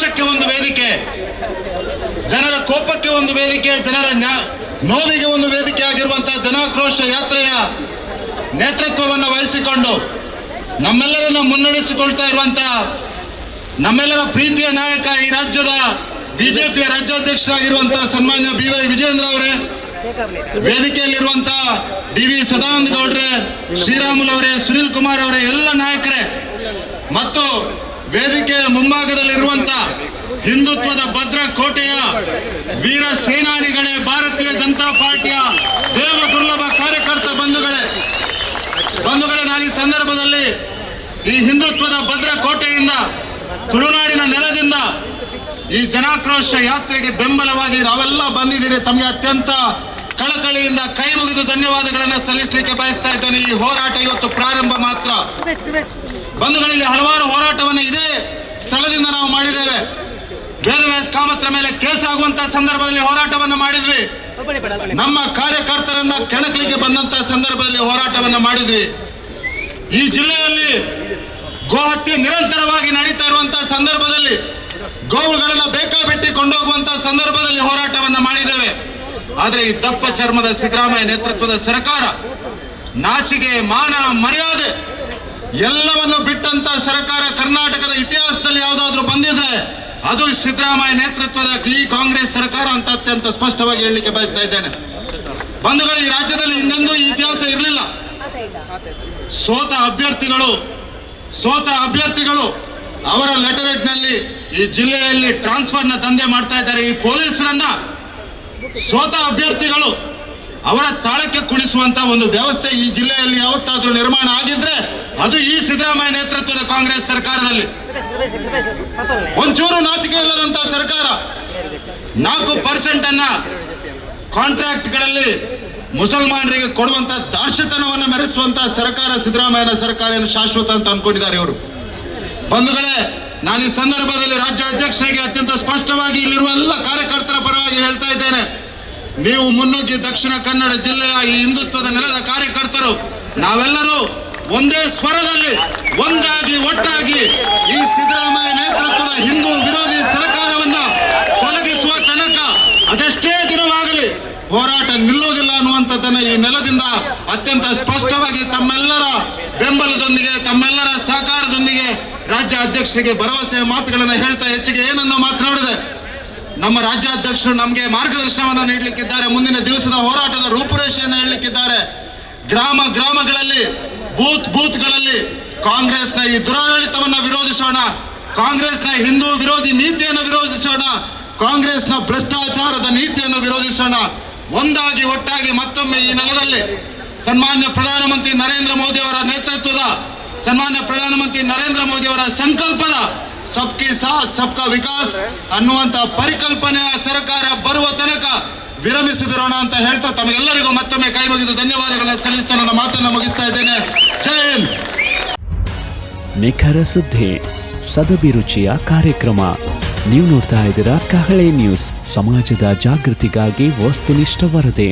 ಆಕ್ರೋಶಕ್ಕೆ ಒಂದು ವೇದಿಕೆ, ಜನರ ಕೋಪಕ್ಕೆ ಒಂದು ವೇದಿಕೆ, ಜನರ ನೋವಿಗೆ ಒಂದು ವೇದಿಕೆ ಆಗಿರುವಂತಹ ಜನಾಕ್ರೋಶ ಯಾತ್ರೆಯ ನೇತೃತ್ವವನ್ನು ವಹಿಸಿಕೊಂಡು ನಮ್ಮೆಲ್ಲರನ್ನ ಮುನ್ನಡೆಸಿಕೊಳ್ತಾ ಇರುವಂತಹ ನಮ್ಮೆಲ್ಲರ ಪ್ರೀತಿಯ ನಾಯಕ ಈ ರಾಜ್ಯದ ಬಿಜೆಪಿಯ ರಾಜ್ಯಾಧ್ಯಕ್ಷರಾಗಿರುವಂತಹ ಸನ್ಮಾನ್ಯ ಬಿ ವೈ ವಿಜೇಂದ್ರ ಅವರೇ, ವೇದಿಕೆಯಲ್ಲಿರುವಂತಹ ಡಿ ವಿ ಸದಾನಂದ ಗೌಡ್ರೆ, ಶ್ರೀರಾಮುಲು ಅವರೇ, ಸುನಿಲ್ ಕುಮಾರ್ ಅವರೇ, ಎಲ್ಲ ವೇದಿಕೆಯ ಮುಂಭಾಗದಲ್ಲಿರುವಂತ ಹಿಂದುತ್ವದ ಭದ್ರ ಕೋಟೆಯ ವೀರ ಸೇನಾನಿಗಳೇ ಭಾರತೀಯ ಜನತಾ ಪಾರ್ಟಿಯ ದೇವ ದುರ್ಲಭ ಕಾರ್ಯಕರ್ತ ಬಂಧುಗಳೇ. ಬಂಧುಗಳೇ, ನಾನು ಈ ಸಂದರ್ಭದಲ್ಲಿ ಈ ಹಿಂದುತ್ವದ ಭದ್ರ ಕೋಟೆಯಿಂದ ತುಳುನಾಡಿನ ನೆಲದಿಂದ ಈ ಜನಾಕ್ರೋಶ ಯಾತ್ರೆಗೆ ಬೆಂಬಲವಾಗಿ ನಾವೆಲ್ಲ ಬಂದಿದ್ದೀರಿ. ತಮಗೆ ಅತ್ಯಂತ ಕಳಕಳಿಯಿಂದ ಕೈ ಮುಗಿದು ಧನ್ಯವಾದಗಳನ್ನು ಸಲ್ಲಿಸಲಿಕ್ಕೆ ಬಯಸ್ತಾ ಇದ್ದೇನೆ. ಈ ಹೋರಾಟ ಇವತ್ತು ಪ್ರಾರಂಭ ಮಾತ್ರ. ಬಂಧುಗಳಲ್ಲಿ ಹಲವಾರು ಹೋರಾಟವನ್ನು ಇದೇ ಸ್ಥಳದಿಂದ ನಾವು ಮಾಡಿದ್ದೇವೆ. ಬೇರೆ ಕಾಮತ್ರ ಮೇಲೆ ಕೇಸ್ ಆಗುವಂತ ಸಂದರ್ಭದಲ್ಲಿ ಹೋರಾಟವನ್ನು ಮಾಡಿದ್ವಿ. ನಮ್ಮ ಕಾರ್ಯಕರ್ತರನ್ನ ಕೆಣಕಲಿಕ್ಕೆ ಬಂದಂತ ಸಂದರ್ಭದಲ್ಲಿ ಹೋರಾಟವನ್ನ ಮಾಡಿದ್ವಿ. ಈ ಜಿಲ್ಲೆಯಲ್ಲಿ ಗೋಹತ್ಯೆ ನಿರಂತರವಾಗಿ ನಡೀತಾ ಇರುವಂತಹ ಸಂದರ್ಭದಲ್ಲಿ ಗೋವುಗಳನ್ನ ಬೇಕಾಬಿಟ್ಟಿ ಕೊಂಡೋಗುವಂತಹ ಸಂದರ್ಭದಲ್ಲಿ ಹೋರಾಟವನ್ನ ಮಾಡಿದ್ದೇವೆ. ಆದರೆ ಈ ದಪ್ಪ ಚರ್ಮದ ಸಿದ್ದರಾಮಯ್ಯ ನೇತೃತ್ವದ ಸರ್ಕಾರ ನಾಚಿಗೆ ಮಾನ, ಮರ್ಯಾದೆ ಎಲ್ಲವನ್ನು ಬಿಟ್ಟಂತ ಸರ್ಕಾರ ಕರ್ನಾಟಕದ ಇತಿಹಾಸದಲ್ಲಿ ಯಾವುದಾದ್ರೂ ಬಂದಿದ್ರೆ ಅದು ಸಿದ್ದರಾಮಯ್ಯ ನೇತೃತ್ವದ ಈ ಕಾಂಗ್ರೆಸ್ ಸರ್ಕಾರ ಅಂತ ಅತ್ಯಂತ ಸ್ಪಷ್ಟವಾಗಿ ಹೇಳಲಿಕ್ಕೆ ಬಯಸ್ತಾ ಇದ್ದೇನೆ. ಬಂಧುಗಳು, ಈ ರಾಜ್ಯದಲ್ಲಿ ಈ ಇತಿಹಾಸ ಇರಲಿಲ್ಲ. ಸೋತ ಅಭ್ಯರ್ಥಿಗಳು ಸೋತ ಅಭ್ಯರ್ಥಿಗಳು ಅವರ ಲೆಟರೇಟ್ನಲ್ಲಿ ಈ ಜಿಲ್ಲೆಯಲ್ಲಿ ಟ್ರಾನ್ಸ್ಫರ್ನ ದಂಧೆ ಮಾಡ್ತಾ ಇದ್ದಾರೆ. ಈ ಪೊಲೀಸರನ್ನ ಸೋತ ಅಭ್ಯರ್ಥಿಗಳು ಅವರ ತಾಳಕ್ಕೆ ಕುಣಿಸುವಂತ ಒಂದು ವ್ಯವಸ್ಥೆ ಈ ಜಿಲ್ಲೆಯಲ್ಲಿ ಯಾವತ್ತಾದ್ರೂ ನಿರ್ಮಾಣ ಆಗಿದ್ರೆ ಅದು ಈ ಸಿದ್ದರಾಮಯ್ಯ ನೇತೃತ್ವದ ಕಾಂಗ್ರೆಸ್ ಸರ್ಕಾರದಲ್ಲಿ. ಒಂಚೂರು ನಾಚಿಕೆ ಇಲ್ಲದಂತ ಸರ್ಕಾರ. ನಾಲ್ಕು ಪರ್ಸೆಂಟ್ ಅನ್ನ ಕಾಂಟ್ರಾಕ್ಟ್ಗಳಲ್ಲಿ ಮುಸಲ್ಮಾನರಿಗೆ ಕೊಡುವಂತ ದಾರ್ಶತನವನ್ನು ಮೆರೆಸುವಂತ ಸರ್ಕಾರ ಸಿದ್ದರಾಮಯ್ಯನ ಸರ್ಕಾರ ಏನು ಶಾಶ್ವತ ಅಂತ ಅನ್ಕೊಂಡಿದ್ದಾರೆ ಇವರು. ಬಂಧುಗಳೇ, ನಾನು ಈ ಸಂದರ್ಭದಲ್ಲಿ ರಾಜ್ಯ ಅಧ್ಯಕ್ಷರಿಗೆ ಅತ್ಯಂತ ಸ್ಪಷ್ಟವಾಗಿ ಇಲ್ಲಿರುವ ಎಲ್ಲ ಕಾರ್ಯಕರ್ತರ ಪರವಾಗಿ ಹೇಳ್ತಾ ಇದ್ದೇನೆ. ನೀವು ಮುನ್ನುಗ್ಗಿ ದಕ್ಷಿಣ ಕನ್ನಡ ಜಿಲ್ಲೆಯ ಈ ಹಿಂದುತ್ವದ ನೆಲದ ಕಾರ್ಯಕರ್ತರು. ನಾವೆಲ್ಲರೂ ಒಂದೇ ಸ್ವರದಲ್ಲಿ, ಒಂದಾಗಿ, ಒಟ್ಟಾಗಿ ಈ ಸಿದ್ದರಾಮಯ್ಯ ನೇತೃತ್ವದ ಹಿಂದೂ ವಿರೋಧಿ ಸರ್ಕಾರವನ್ನ ತೊಲಗಿಸುವ ತನಕ ಅದೆಷ್ಟೇ ದಿನವಾಗಲಿ ಹೋರಾಟ ನಿಲ್ಲುವುದಿಲ್ಲ ಅನ್ನುವಂಥದ್ದನ್ನ ಈ ನೆಲದಿಂದ ಅತ್ಯಂತ ಸ್ಪಷ್ಟವಾಗಿ ತಮ್ಮೆಲ್ಲರ ಬೆಂಬಲದೊಂದಿಗೆ, ತಮ್ಮೆಲ್ಲರ ಸಹಕಾರದೊಂದಿಗೆ ರಾಜ್ಯ ಅಧ್ಯಕ್ಷರಿಗೆ ಭರವಸೆಯ ಮಾತುಗಳನ್ನು ಹೇಳ್ತಾ ಹೆಚ್ಚಿಗೆ ಏನನ್ನು ಮಾತನಾಡಿದೆ? ನಮ್ಮ ರಾಜ್ಯಾಧ್ಯಕ್ಷರು ನಮಗೆ ಮಾರ್ಗದರ್ಶನವನ್ನು ನೀಡಲಿಕ್ಕಿದ್ದಾರೆ. ಮುಂದಿನ ದಿವಸದ ಹೋರಾಟದ ರೂಪುರೇಷೆಯನ್ನು ಹೇಳಲಿಕ್ಕಿದ್ದಾರೆ. ಗ್ರಾಮ ಗ್ರಾಮಗಳಲ್ಲಿ, ಬೂತ್ ಬೂತ್ಗಳಲ್ಲಿ ಕಾಂಗ್ರೆಸ್ನ ಈ ದುರಾಡಳಿತವನ್ನ ವಿರೋಧಿಸೋಣ. ಕಾಂಗ್ರೆಸ್ನ ಹಿಂದೂ ವಿರೋಧಿ ನೀತಿಯನ್ನು ವಿರೋಧಿಸೋಣ. ಕಾಂಗ್ರೆಸ್ನ ಭ್ರಷ್ಟಾಚಾರದ ನೀತಿಯನ್ನು ವಿರೋಧಿಸೋಣ. ಒಂದಾಗಿ ಒಟ್ಟಾಗಿ ಮತ್ತೊಮ್ಮೆ ಈ ನೆಲದಲ್ಲಿ ಸನ್ಮಾನ್ಯ ಪ್ರಧಾನಮಂತ್ರಿ ನರೇಂದ್ರ ಮೋದಿ ಅವರ ನೇತೃತ್ವದ, ಸನ್ಮಾನ್ಯ ಪ್ರಧಾನಮಂತ್ರಿ ನರೇಂದ್ರ ಮೋದಿ ಅವರ ಸಂಕಲ್ಪದ ಸಬ್ಕಿ ಸಾಥ್ ಸಬ್ಕಾ ವಿಕಾಸ್ ಅನ್ನುವಂತ ಪರಿಕಲ್ಪನೆಯ ಸರ್ಕಾರ ಬರುವ ತನಕ ವಿರಮಿಸಿದಿರೋಣ ಅಂತ ಹೇಳ್ತಾ ತಮಗೆಲ್ಲರಿಗೂ ಮತ್ತೊಮ್ಮೆ ಕೈ ಮುಗಿದು ಧನ್ಯವಾದಗಳನ್ನ ಸಲ್ಲಿಸ್ತಾ ನನ್ನ ಮಾತನ್ನು ಮುಗಿಸ್ತಾ ಇದ್ದೇನೆ. ಜೈ ಹಿಂದ್! ನಿಖರ ಸುದ್ದಿ ಸದಭಿರುಚಿಯ ಕಾರ್ಯಕ್ರಮ. ನೀವು ನೋಡ್ತಾ ಇದ್ದೀರಾ ಕಹಳೆ ನ್ಯೂಸ್, ಸಮಾಜದ ಜಾಗೃತಿಗಾಗಿ ವಸ್ತುನಿಷ್ಠ ವರದಿ.